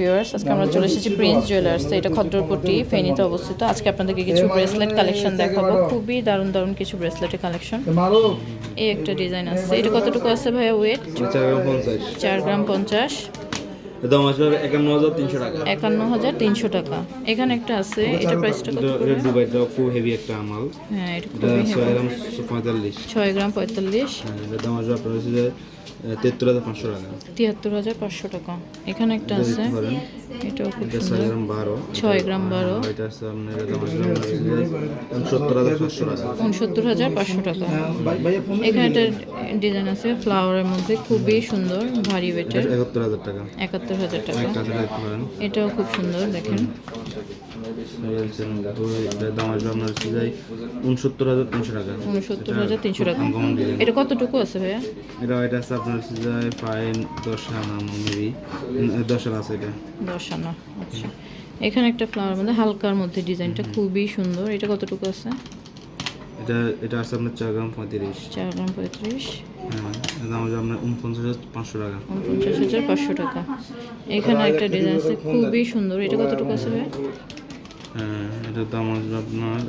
Viewers আজকে আমরা চলে এসেছি প্রিন্স জুয়েলার্স এটা খদ্রপট্টি ফেনীতে অবস্থিত। আজকে আপনাদেরকে কিছু ব্রেসলেট কালেকশন দেখাবো। খুবই দারুণ দারুণ কিছু ব্রেসলেটের কালেকশন এই একটা ডিজাইন আছে। এটা কতটুকু আছে ভাইয়া ওয়েট চার গ্রাম পঞ্চাশ। দাম আসবে একান্ন হাজার তিনশো টাকা। একান্ন হাজার তিনশো টাকা। এখানে একটা আছে এটা প্রাইসটা কত এটা এটা খুব হেভি একটা আমাল হ্যাঁ এটা ছয় গ্রাম পঁয়তাল্লিশ। ছয় গ্রাম পঁয়তাল্লিশ। হ্যাঁ এটার দাম আসবে আপনার হচ্ছে যে হাজার পাঁচশো টাকা। তিয়াত্তর হাজার পাঁচশো টাকা। এখানে একটা আছে। এটাও খুব ছয় গ্রাম বারো। ছয় গ্রাম বারো। আর এটা আছে আপনার এটার দাম আসবে আপনার হচ্ছে যে সত্তর হাজার পাঁচশো টাকা। উনসত্তর হাজার পাঁচশো টাকা। এখানে একটা ডিজাইন আছে ফ্লাওয়ারের মধ্যে। খুবই সুন্দর ভারী ওয়েটের একাত্তর হাজার টাকা। একাত্তর হাজার টাকা। এটাও খুব সুন্দর দেখেন। উনসত্তর হাজার তিনশো টাকা। উনসত্তর হাজার তিনশো টাকা এটা কতটুকু আছে ভাইয়া? এটা এটা আছে আপনার হচ্ছে যে ফাইন দশ আনা মেবি দশ আনা আছে এটা। দশ আনা আচ্ছা। এখানে একটা ফ্লাওয়ার মধ্যে হালকার মধ্যে ডিজাইনটা খুবই সুন্দর। এটা কতটুকু আছে? এটা এটা আছে আপনার চার গ্রাম পঁয়ত্রিশ। চার গ্রাম পঁয়ত্রিশ। হ্যাঁ দাম হচ্ছে আপনার উনপঞ্চাশ হাজার পাঁচশো টাকা। উনপঞ্চাশ হাজার পাঁচশো টাকা। এখানে একটা ডিজাইন আছে খুবই সুন্দর। এটা কতটুকু আছে হ্যাঁ এটার দাম আসবে আপনার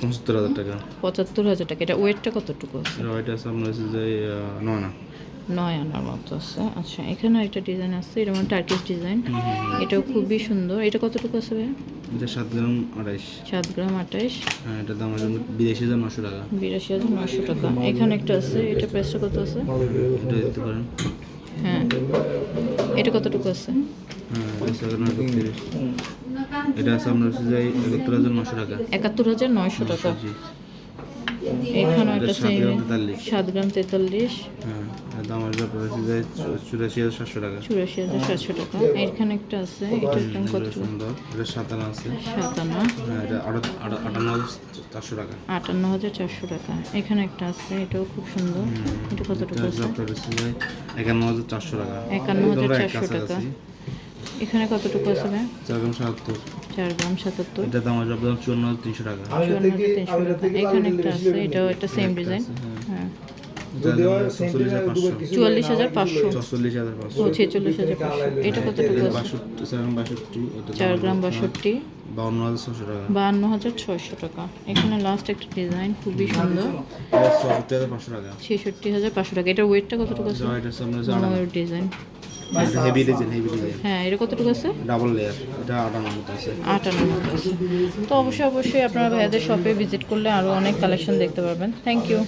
পঁচাত্তর হাজার টাকা। পঁচাত্তর হাজার টাকা। এটা ওয়েটটা কতটুকু আছে? এটা এটা আছে আপনার হচ্ছে যে নয় না নয় আনার মতো আছে। আচ্ছা এখানে একটা ডিজাইন আছে এটা মানে টার্কিশ ডিজাইন এটাও খুবই সুন্দর। এটা কতটুকু আছে ভাইয়া? এটা সাত গ্রাম আড়াইশ সাত গ্রাম আঠাইশ। হ্যাঁ এটার দাম আসবে বিরাশি হাজার নশো টাকা। বিরাশি হাজার নশো টাকা। এখানে একটা আছে এটা প্রাইসটা কত আছে? এটা দেখতে পারেন। হ্যাঁ। এটা কতটুকু আছে? এটা আছে আছে আপনার হচ্ছে যে একাত্তর হাজার নশো টাকা। একাত্তর হাজার নয়শো টাকা। জি এখানেও একটা সাত গ্রাম তেতাল্লিশ। হ্যাঁ দাম আপনার হচ্ছে চুরাশি হাজার সাতশো টাকা। চুরাশি হাজার সাতশো টাকা। এখানে একটা আছে এটার দাম কত? সুন্দর এটা সাত আছে। সাতান্ন হ্যাঁ এটা আটান্ন হাজার চারশো টাকা। আটান্ন হাজার চারশো টাকা। এখানে একটা আছে এটাও খুব সুন্দর। এটা আছে? আপনার একান্ন হাজার চারশো টাকা। একান্ন হাজার চারশো টাকা। এখানে কতটুকু আছে ভাই চার গ্রাম সাতাত্তর। চার গ্রাম সাতাত্তর। এটা দাম আসবে আপনার চুয়ান্ন হাজার তিনশো টাকা। চুয়ান্ন হাজার তিনশো টাকা। এখানে একটা আছে এটাও একটা সেম ডিজাইন হ্যাঁ। পাঁচশো। চুয়াল্লিশ হাজার পাঁচশো। হাজার ও ছেচল্লিশ হাজার পাঁচশো। এটা কতটুকু চার গ্রাম বাষট্টি বাহান্ন হাজার ছয়শো টাকা। এখানে লাস্ট একটা ডিজাইন খুবই সুন্দর। এটা হাজার পাঁচশো টাকা। ছেষট্টি হাজার পাঁচশো টাকা। এটার ওয়েটটা কতটুকু আছে? Design heavy design heavy design হ্যাঁ এটা কতটুকু আছে? ডাবল লেয়ার এটা আটান্ন মতো আছে। আটান্ন মতো আছে। তো অবশ্যই অবশ্যই আপনারা ভাইয়াদের শপে ভিজিট করলে আরও অনেক কালেকশন দেখতে পারবেন। Thank you